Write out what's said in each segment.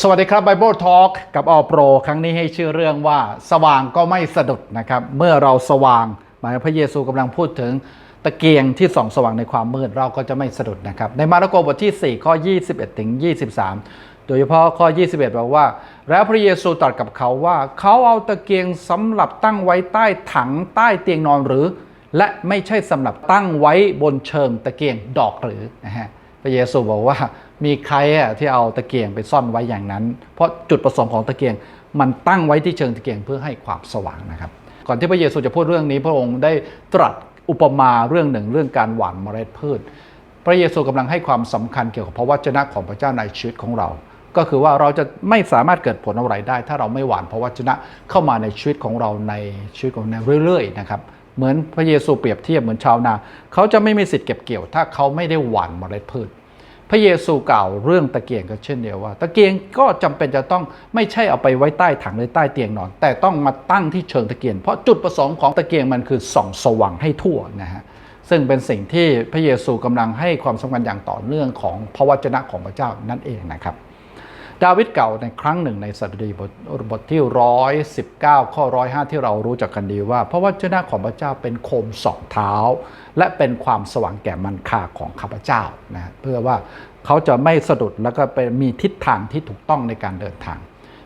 สวัสดีครับ Bible Talk กับออโปรครั้งนี้ให้ชื่อเรื่องว่า สว่างก็ไม่สะดุดนะครับ เมื่อเราสว่าง หมายพระเยซูกำลังพูดถึงตะเกียงที่ส่องสว่างในความมืดเราก็จะไม่สะดุดนะครับ ในมาระโกบทที่ 4 ข้อ 21 ถึง 23 โดยเฉพาะข้อ 21 บอกว่า แล้วพระเยซูตรัสกับเขาว่า เขาเอาตะเกียงสำหรับตั้งไว้ใต้ถังใต้เตียงนอนหรือ และไม่ใช่สำหรับตั้งไว้บนเชิงตะเกียงดอกหรือนะฮะพระเยซูบอกว่า มีใครอะที่เอาตะเกียงไปซ่อนไว้อย่างนั้น เพราะจุดประสงค์ของตะเกียงมันตั้งไว้ที่เชิงตะเกียงเพื่อให้ความสว่างนะครับ ก่อนที่พระเยซูจะพูดเรื่องนี้ พระองค์ได้ตรัสอุปมาเรื่องหนึ่งเรื่องการหว่านเมล็ดพืช พระเยซูกำลังให้ความสำคัญเกี่ยวกับพระวจนะของพระเจ้าในชีวิตของเรา ก็คือว่าเราจะไม่สามารถเกิดผลอะไรได้ ถ้าเราไม่หว่านพระวจนะเข้ามาในชีวิตของเราในชีวิตของเราเรื่อยๆนะครับเหมือนพระเยซูเปรียบเทียบเหมือนชาวนา เขาจะไม่มีสิทธิ์เก็บเกี่ยว ถ้าเขาไม่ได้หว่านเมล็ดพืช ระเยซูกล่าวเรื่องตะเกียงก็เช่นเดียวว่า ตะเกียงก็จำเป็นจะต้องไม่ใช่เอาไปไว้ใต้ถังหรือใต้เตียงนอน แต่ต้องมาตั้งที่เชิงตะเกียง เพราะจุดประสงค์ของตะเกียงมันคือส่องสว่างให้ทั่วนะฮะซึ่งเป็นสิ่งที่พระเยซูกำลังให้ความสำคัญอย่างต่อเนื่องของพระวจนะของพระเจ้านั่นเองนะครับดาวิดเก่าในครั้งหนึ่งในสดุดีบทบทที่119ข้อ105ที่เรารู้จักกันดีว่า พระวจนะของพระเจ้าเป็นโคมสองเท้า และเป็นความสว่างแก่มันคาของข้าพเจ้านะเพื่อว่า เขาจะไม่สะดุดแล้วก็เป็นมีทิศทางที่ถูกต้องในการเดินทาง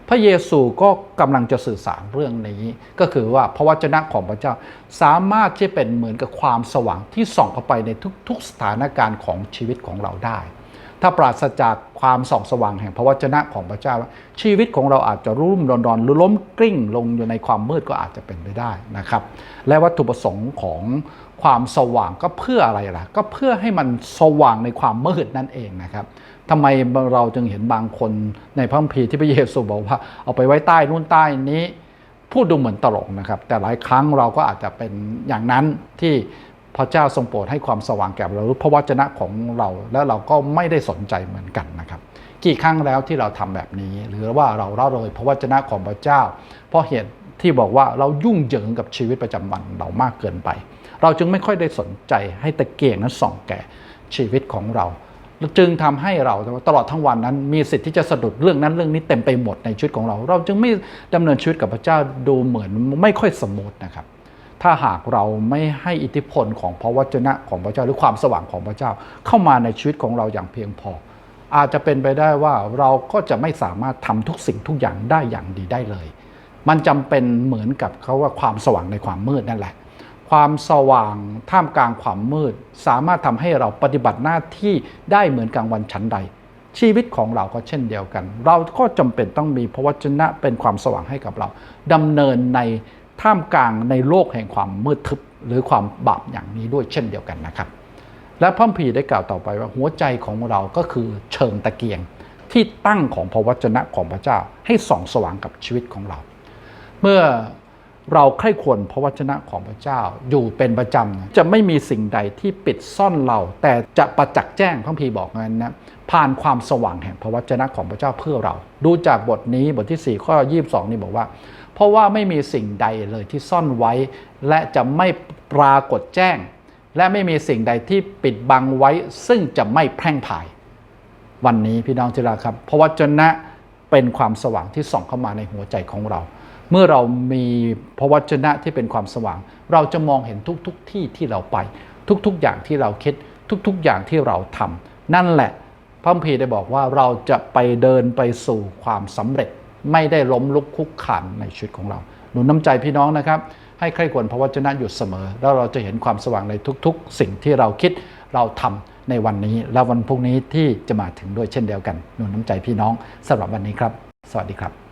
พระเยซูก็กำลังจะสื่อสารเรื่องนี้ ก็คือว่าพระวจนะของพระเจ้าสามารถที่เป็นเหมือนกับความสว่างที่ส่องเข้าไปในทุกๆสถานการณ์ของชีวิตของเราได้ ถ้าปราศจากความส่องสว่างแห่งพระวจนะของพระเจ้า ชีวิตของเราอาจจะรุ่มรอนรอนหรือล้มกลิ้งลงอยู่ในความมืดก็อาจจะเป็นไปได้นะครับ และวัตถุประสงค์ของความสว่างก็เพื่ออะไรล่ะ ก็เพื่อให้มันสว่างในความมืดนั่นเองนะครับทำไมเราจึงเห็นบางคนในพระคัมภีร์ที่พระเยซูบอกว่า เอาไปไว้ใต้นู่นใต้นี้พูดดูเหมือนตลกนะครับ แต่หลายครั้งเราก็อาจจะเป็นอย่างนั้นที่ พระเจ้าทรงโปรดให้ความสว่างแก่เราหรือพระวจนะของเราแล้วเราก็ไม่ได้สนใจเหมือนกันนะครับ กี่ครั้งแล้วที่เราทำแบบนี้ หรือว่าเราเล่าเลยพระวจนะของพระเจ้า เพราะเหตุที่บอกว่าเรายุ่งเหยิงกับชีวิตประจำวันเรามากเกินไป เราจึงไม่ค่อยได้สนใจให้ตะเกียงนั้นส่องแก่ชีวิตของเราจึงทำให้เราตลอดทั้งวันนั้นมีสิทธิ์ที่จะสะดุดเรื่องนั้นเรื่องนี้เต็มไปหมดในชีวิตของเรา เราจึงไม่ดำเนินชีวิตกับพระเจ้าดูเหมือนไม่ค่อยสมูทนะครับ ถ้าหากเราไม่ให้อิทธิพลของพระวจนะของพระเจ้าหรือความสว่างของพระเจ้า เข้ามาในชีวิตของเราอย่างเพียงพอ อาจจะเป็นไปได้ว่าเราก็จะไม่สามารถทำทุกสิ่งทุกอย่างได้อย่างดีได้เลย มันจำเป็นเหมือนกับเขาว่าความสว่างในความมืดนั่นแหละ ความสว่างท่ามกลางความมืด สามารถทำให้เราปฏิบัติหน้าที่ได้เหมือนกลางวันชั้นใด ชีวิตของเราก็เช่นเดียวกัน เราก็จำเป็นต้องมีพระวจนะเป็นความสว่างให้กับเราดำเนินใน ท่ามกลางในโลกแห่งความมืดทึบหรือความบาปอย่างนี้ด้วยเช่นเดียวกันนะครับ และพระคัมภีได้กล่าวต่อไปว่าหัวใจของเราก็คือเชิงตะเกียงที่ตั้งของพระวจนะของพระเจ้าให้ส่องสว่างกับชีวิตของเรา เมื่อเราใคร่ควรพระวจนะของพระเจ้าอยู่เป็นประจำจะไม่มีสิ่งใดที่ปิดซ่อนเรา แต่จะประจักษ์แจ้งพระคัมภีบอกงั้นนะผ่านความสว่างแห่งพระวจนะของพระเจ้าเพื่อเรา ดูจากบทนี้บทที่ 4 ข้อ 22 นี่บอกว่า เพราะว่าไม่มีสิ่งใดเลยที่ซ่อนไว้ และจะไม่ปรากฏแจ้ง และไม่มีสิ่งใดที่ปิดบังไว้ ซึ่งจะไม่แพร่งพราย วันนี้พี่น้องที่รักครับ เพราะวจนะเป็นความสว่างที่ส่องเข้ามาในหัวใจของเรา เมื่อเรามีพระวจนะที่เป็นความสว่าง เราจะมองเห็นทุกๆทที่ที่เราไป ทุกๆ อย่างที่เราคิด ทุกๆ อย่างที่เราทำนั่นแหละพระคัมภีได้บอกว่าเราจะไปเดินไปสู่ความสำเร็จ ไม่ได้ล้มลุกคุกขันในชีวิตของเรา หนุนน้ำใจพี่น้องนะครับ ให้ใครควรพระวจนะอยู่เสมอ แล้วเราจะเห็นความสว่างในทุกๆ สิ่งที่เราคิดเราทำในวันนี้ และวันพรุ่งนี้ที่จะมาถึงด้วยเช่นเดียวกัน หนุนน้ำใจพี่น้องสำหรับวันนี้ครับ สวัสดีครับ